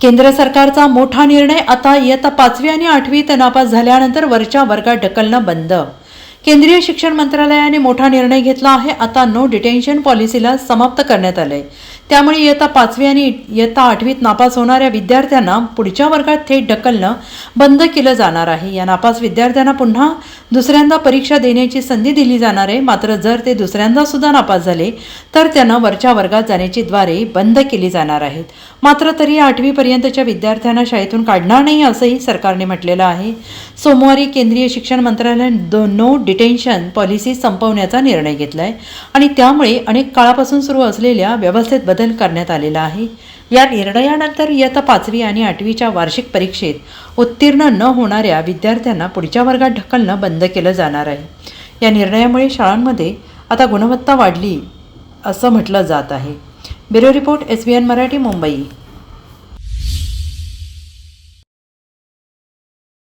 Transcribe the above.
केंद्र सरकारचा मोठा निर्णय आता इयत्ता पाचवी आणि आठवीत नापास झाल्यानंतर वरच्या वर्गात ढकलणं बंद. केंद्रीय शिक्षण मंत्रालयाने मोठा निर्णय घेतला आहे. आता नो डिटेन्शन पॉलिसीला समाप्त करण्यात आलंय. त्यामुळे इयत्ता पाचवी आणि इयत्ता आठवीत नापास होणाऱ्या विद्यार्थ्यांना पुढच्या वर्गात थेट ढकलणं बंद केलं जाणार आहे. या नापास विद्यार्थ्यांना पुन्हा दुसऱ्यांदा परीक्षा देण्याची संधी दिली जाणार आहे. मात्र जर ते दुसऱ्यांदा सुद्धा नापास झाले तर त्यांना वरच्या वर्गात जाण्याची द्वारे बंद केली जाणार आहेत. मात्र तरी आठवीपर्यंतच्या विद्यार्थ्यांना शाळेतून काढणार नाही असंही सरकारने म्हटलेलं आहे. सोमवारी केंद्रीय शिक्षण मंत्रालयाने दो नो डिटेन्शन पॉलिसी संपवण्याचा निर्णय घेतला आहे आणि त्यामुळे अनेक काळापासून सुरू असलेल्या व्यवस्थेत बदल करण्यात आलेला आहे. या निर्णयानंतर इयत्ता पाचवी आणि आठवीच्या वार्षिक परीक्षेत उत्तीर्ण न होणाऱ्या विद्यार्थ्यांना पुढच्या वर्गात ढकलणं बंद केलं जाणार आहे. या निर्णयामुळे शाळांमध्ये आता गुणवत्ता वाढली असं म्हटलं जात आहे. Bureau report S B N Marathi Mumbai.